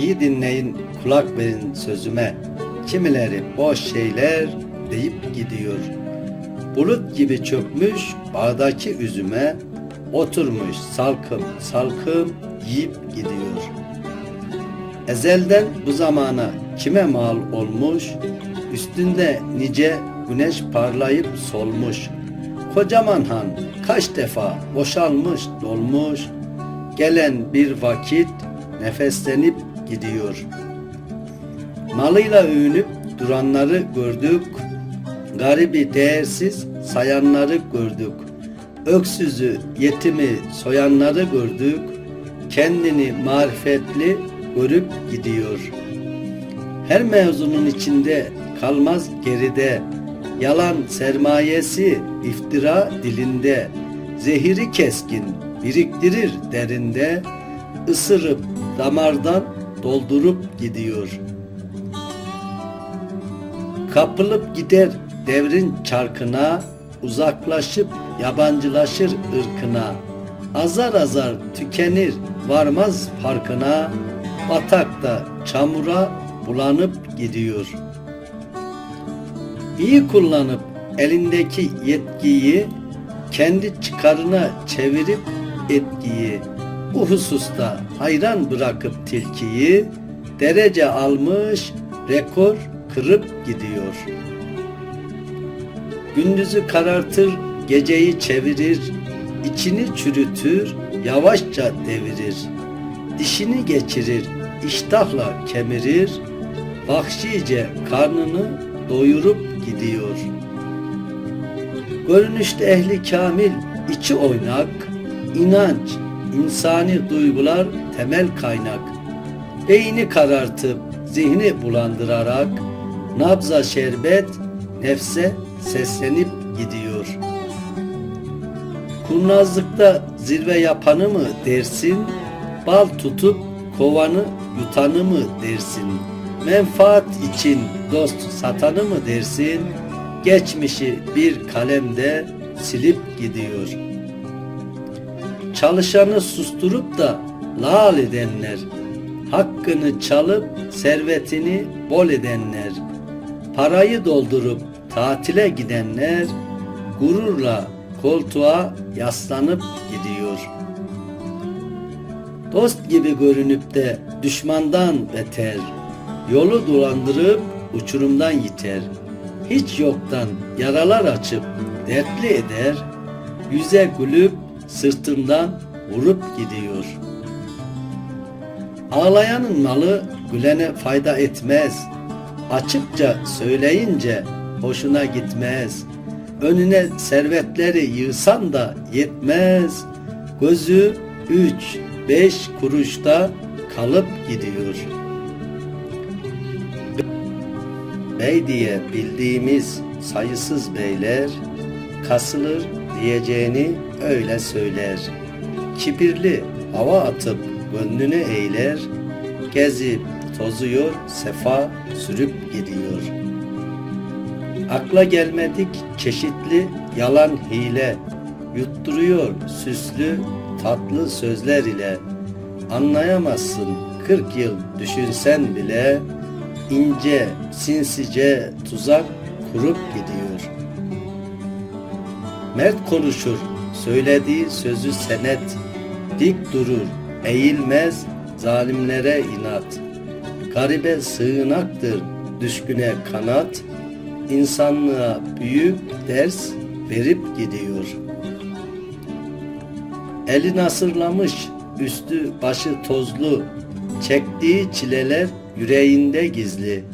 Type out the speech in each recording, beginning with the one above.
iyi dinleyin, kulak verin sözüme. Kimileri boş şeyler deyip gidiyor. Bulut gibi çökmüş bağdaki üzüme, oturmuş salkım salkım yiyip gidiyor. Ezelden bu zamana kime mal olmuş, üstünde nice güneş parlayıp solmuş. Kocaman han kaç defa boşalmış dolmuş, gelen bir vakit nefeslenip gidiyor. Malıyla övünüp duranları gördük, garibi değersiz sayanları gördük. Öksüzü, yetimi soyanları gördük, kendini marifetli görüp gidiyor. Her mevzunun içinde kalmaz geride, yalan sermayesi iftira dilinde, zehiri keskin biriktirir derinde, ısırıp damardan doldurup gidiyor. Kapılıp gider devrin çarkına, uzaklaşıp yabancılaşır ırkına. Azar azar tükenir varmaz farkına, batakta çamura bulanıp gidiyor. İyi kullanıp elindeki yetkiyi kendi çıkarına çevirip etkiyi bu hususta hayran bırakıp tilkiyi derece almış rekor kırıp gidiyor. Gündüzü karartır, geceyi çevirir, içini çürütür, yavaşça devirir. Dişini geçirir, iştahla kemirir, vahşice karnını doyurup gidiyor. Görünüşte ehli kamil, içi oynak, inanç, insani duygular temel kaynak. Beyni karartıp zihni bulandırarak nabza şerbet nefse seslenip gidiyor. Kurnazlıkta zirve yapanı mı dersin, bal tutup kovanı yutanı mı dersin, menfaat için dost satanı mı dersin, geçmişi bir kalemde silip gidiyor. Çalışanı susturup da lal edenler, hakkını çalıp servetini bol edenler, parayı doldurup tatile gidenler, gururla koltuğa yaslanıp gidiyor. Dost gibi görünüp de düşmandan beter, yolu dolandırıp uçurumdan yiter. Hiç yoktan yaralar açıp dertli eder, yüze gülüp sırtından vurup gidiyor. Ağlayanın malı gülene fayda etmez. Açıkça söyleyince hoşuna gitmez. Önüne servetleri yığsan da yetmez. Gözü üç, beş kuruşta kalıp gidiyor. Bey diye bildiğimiz sayısız beyler kasılır diyeceğini öyle söyler. Kibirli hava atıp gönlünü eğler, gezip tozuyor, sefa sürüp gidiyor. Akla gelmedik çeşitli yalan hile, yutturuyor süslü tatlı sözler ile. Anlayamazsın kırk yıl düşünsen bile, ince sinsice tuzak kurup gidiyor. Mert konuşur, söylediği sözü senet, dik durur, eğilmez, zalimlere inat. Garibe sığınaktır, düşküne kanat, insanlığa büyük ders verip gidiyor. Eli nasırlamış, üstü başı tozlu, çektiği çileler yüreğinde gizli,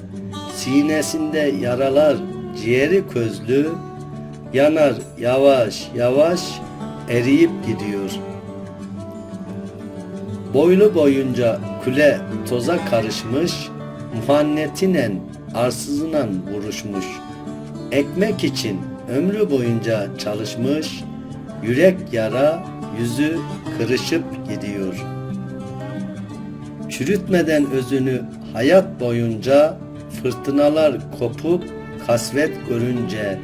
sinesinde yaralar, ciğeri közlü, yanar yavaş yavaş eriyip gidiyor. Boylu boyunca kule toza karışmış, muhannetinen arsızınan vuruşmuş. Ekmek için ömrü boyunca çalışmış, yürek yara, yüzü kırışıp gidiyor. Çürütmeden özünü hayat boyunca fırtınalar kopup kasvet görünce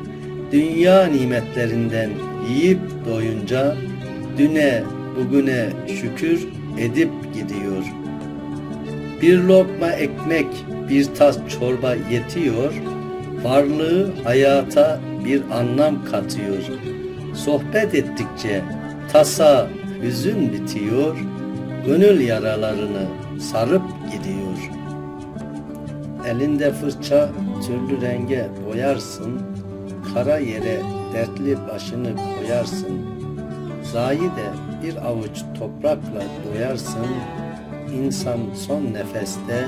dünya nimetlerinden yiyip doyunca düne bugüne şükür edip gidiyor. Bir lokma ekmek, bir tas çorba yetiyor. Varlığı hayata bir anlam katıyor. Sohbet ettikçe tasa, hüzün bitiyor. Gönül yaralarını sarıp gidiyor. Elinde fırça türlü renge boyarsın. Kara yere dertli başını koyarsın. Zahide bir avuç toprakla doyarsın. İnsan son nefeste